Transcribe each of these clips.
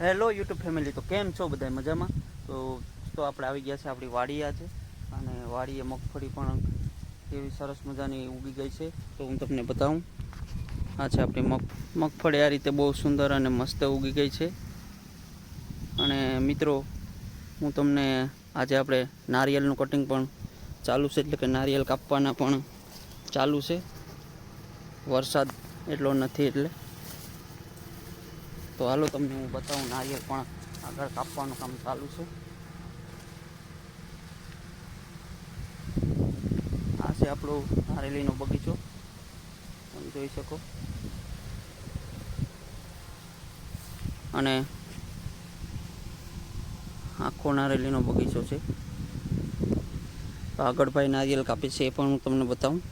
Hello YouTube family તો કેમ છો બધા મજામાં? તો તો આપણે આવી ગયા છે આપણી વાડીયા છે. અને વાડીએ મગફળી પણ કેવી સરસ મજાની ઉગી ગઈ છે. તો હું તમને બતાવું. આ છે આપણી મગ, મગફળી. આ રીતે બહુ સુંદર અને મસ્ત ઉગી ગઈ છે. અને મિત્રો, હું તમને આજે આપણે નારિયેળનું કટિંગ પણ ચાલુ છે, એટલે કે નારિયેળ કાપવાના પણ ચાલુ છે. વરસાદ એટલો નથી, એટલે તો હાલો તમને હું બતાવું નારિયેળ પણ આગળ કાપવાનું કામ ચાલુ છે. આ છે આપણો નારેલીનો બગીચો. તમે જોઈ શકો. અને આખો નારેલીનો બગીચો છે. આગળ ભાઈ નારિયેળ કાપે છે એ પણ હું તમને બતાવું.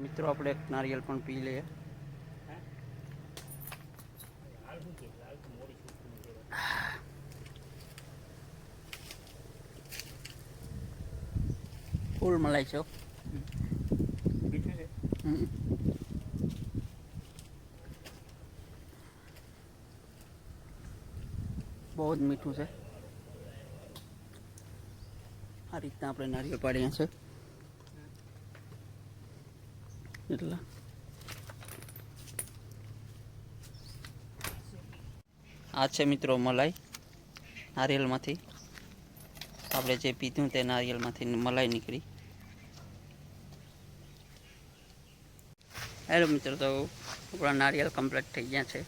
મિત્રો આપણે એક નારિયેળ પણ પી લઈએ ફૂલ મલાઈ છે હો. મીઠું છે હમ. બહુ જ મીઠું છે આ રીતના આપણે નારિયેળ પાડ્યા છે એટલા આ છે મિત્રો મલાઈ. નારિયેળમાંથી આપણે જે પીધું તે નારિયેળમાંથી મલાઈ નીકળી. હેલો મિત્રો તો આપણા નારિયેળ કમ્પ્લીટ થઈ ગયા છે.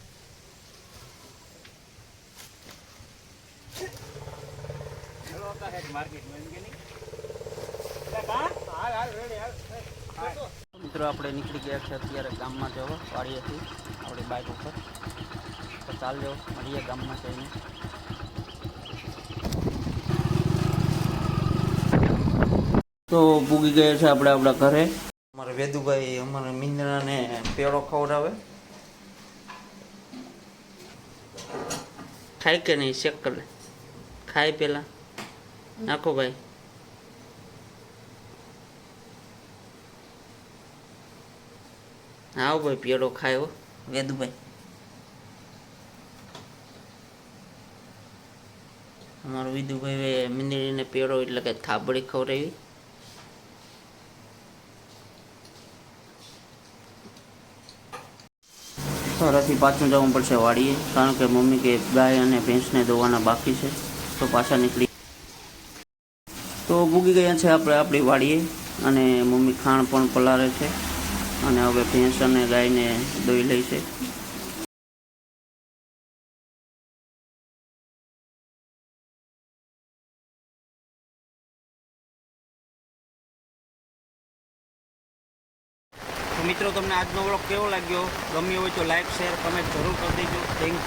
માર્કેટમાં મિત્રો, આપણે નીકળી ગયા છે અત્યારે ગામમાં જવા વાડીએથી, આપણી બાઇક ઉપર. તો ચાલજો મળીએ ગામમાં જઈને. તો પૂગી ગયા છે આપણે આપણા ઘરે. અમારા વેદુભાઈ અમારા મિંદરાને પેળો ખવડાવે. ખાય કે નહીં? ચેક કરે ખાય પેલા. નાખો ભાઈ. આવો ભાઈ પેડો ખાયો વેદુભાઈ. અમારું વિદુભાઈ મિંદડીને પેડો એટલે કે થાબડી ખવડાવી. સવારથી પાછું જવું પડશે વાડીએ કારણ કે મમ્મી કે ગાય અને ભેંસને દોવાના બાકી છે તો પાછા નીકળી. તો ભૂગી ગયા છે આપણે આપણી વાડીએ અને મમ્મી ખાણ પણ પલારે છે. અને હવે ભેંસ અને ગાયને દોઈ લઈ છે. મિત્રો, તમને આજનો વ્લોગ કેવો લાગ્યો? ગમ્યો હોય તો લાઈક શેર કમેન્ટ જરૂર કરી દેજો. Thank you